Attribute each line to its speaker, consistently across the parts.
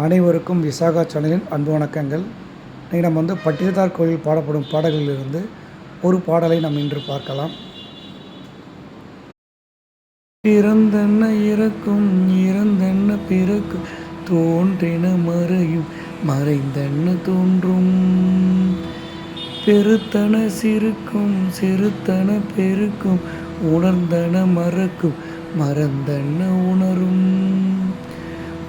Speaker 1: அனைவருக்கும் விசாகா சேனலின் அன்பு வணக்கங்கள். இன்றைக்கி நம்ம வந்து பட்டியதார் கோயில் பாடப்படும் பாடல்களிலிருந்து ஒரு பாடலை நாம் இன்று பார்க்கலாம். இறந்தென்ன இறக்கும் இறந்தென்ன பிறக்கும் தோன்றின மறையும் மறைந்தென்ன தோன்றும்? பெருத்தன சிறுக்கும் சிறுத்தன பெருக்கும் உணர்ந்தன மறக்கும் மறந்தென்ன உணரும்?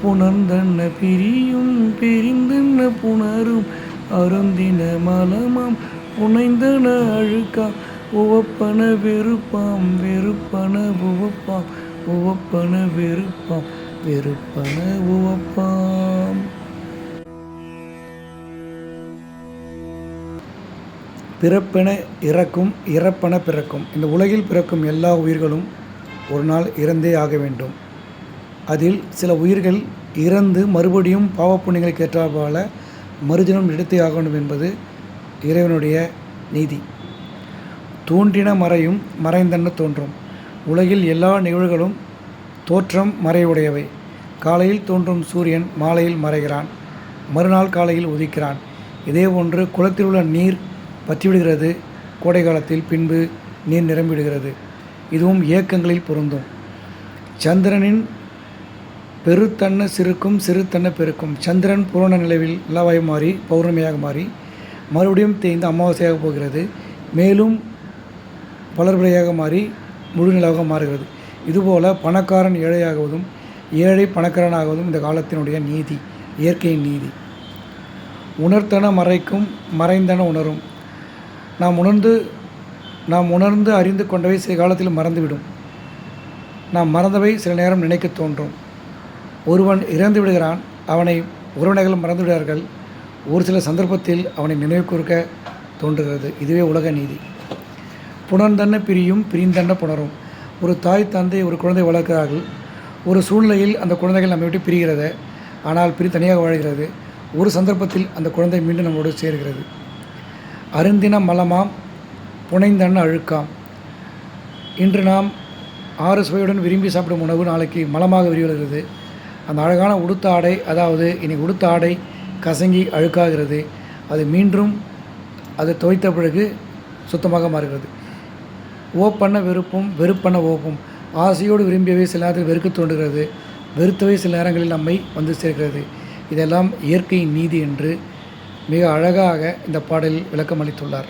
Speaker 1: புணர்ந்தன்ன பிரியும் பிரிந்தன்ன புணரும்? அருந்தின மலமாம் புனைந்தன அழுக்காம் உவப்பன வெறுப்பாம் வெறுப்பன உவப்பாம். உவப்பன வெறுப்பாம் வெறுப்பன உவப்பாம். பிறப்பென இறக்கும் இறப்பன பிறக்கும். இந்த உலகில் பிறக்கும் எல்லா உயிர்களும் ஒரு நாள் இறந்தே ஆக வேண்டும். அதில் சில உயிர்கள் இறந்து மறுபடியும் பாவப்புண்ணியங்களுக்கு ஏற்றாற்போல மறுஜனம் எடுத்தே ஆக வேண்டும் என்பது இறைவனுடைய நீதி. தோன்றின மறையும் மறைந்தென்ன தோன்றும்? உலகில் எல்லா நிகழ்வுகளும் தோற்றம் மறைவுடையவை. காலையில் தோன்றும் சூரியன் மாலையில் மறைகிறான். மறுநாள் காலையில் உதிக்கிறான். இதே போன்று குளத்தில் உள்ள நீர் பற்றிவிடுகிறது. கோடை காலத்தில் பின்பு நீர் நிரம்பிவிடுகிறது. இதுவும் இயக்கங்களில் பொருந்தும். சந்திரனின் பெருத்தன்ன சிறுக்கும் சிறுத்தன்ன பெருக்கும். சந்திரன் பூரண நிலவில் நிலவாய் மாறி பௌர்ணமியாக மாறி மறுபடியும் தேய்ந்து அமாவாசையாக போகிறது. மேலும் வளர்பிறையாக மாறி முழு நிலவாக மாறுகிறது. இதுபோல் பணக்காரன் ஏழையாகுவதும் ஏழை பணக்காரனாகுவதும் இந்த காலத்தினுடைய நீதி இயற்கையின் நீதி. உணர்த்தன மறைக்கும் மறைந்தன உணரும். நாம் உணர்ந்து நாம் உணர்ந்து அறிந்து கொண்டவை சில காலத்தில் மறந்துவிடும். நாம் மறந்தவை சில நேரம் நினைக்க தோன்றும். ஒருவன் இறந்து விடுகிறான் அவனை உறவினர்கள் மறந்து விடுவார்கள். ஒரு சில சந்தர்ப்பத்தில் அவனை நினைவு கூர்க்க தோன்றுகிறது. இதுவே உலக நீதி. புணர்ந்தன்ன பிரியும் பிரிந்தன்ன புணரும். ஒரு தாய் தந்தை ஒரு குழந்தை வளர்க்கிறார்கள். ஒரு சூழ்நிலையில் அந்த குழந்தைகள் நம்மை விட்டு பிரிகிறது ஆனால் பிரி தனியாக வாழ்கிறது. ஒரு சந்தர்ப்பத்தில் அந்த குழந்தை மீண்டும் நம்மோடு சேர்கிறது. அருந்தின மலமாம் புனைந்தன்ன அழுக்காம். இன்று நாம் ஆறு சுவையுடன் விரும்பி சாப்பிடும் உணவு நாளைக்கு மலமாக விரிவடைகிறது. அந்த அழகான உடுத்த ஆடை அதாவது இன்னைக்கு உடுத்த ஆடை கசங்கி அழுக்காகிறது. அது மீண்டும் அது துவைத்த பிறகு சுத்தமாக மாறுகிறது. ஓப்பண்ண வெறுப்பும் வெறுப்பண்ண ஓப்பும். ஆசையோடு விரும்பியவை சில நேரத்தில் வெறுக்க தோன்றுகிறது. வெறுத்தவை சில நேரங்களில் நம்மை வந்து சேர்க்கிறது. இதெல்லாம் இயற்கையின் நீதி என்று மிக அழகாக இந்த பாடலில் விளக்கம் அளித்துள்ளார்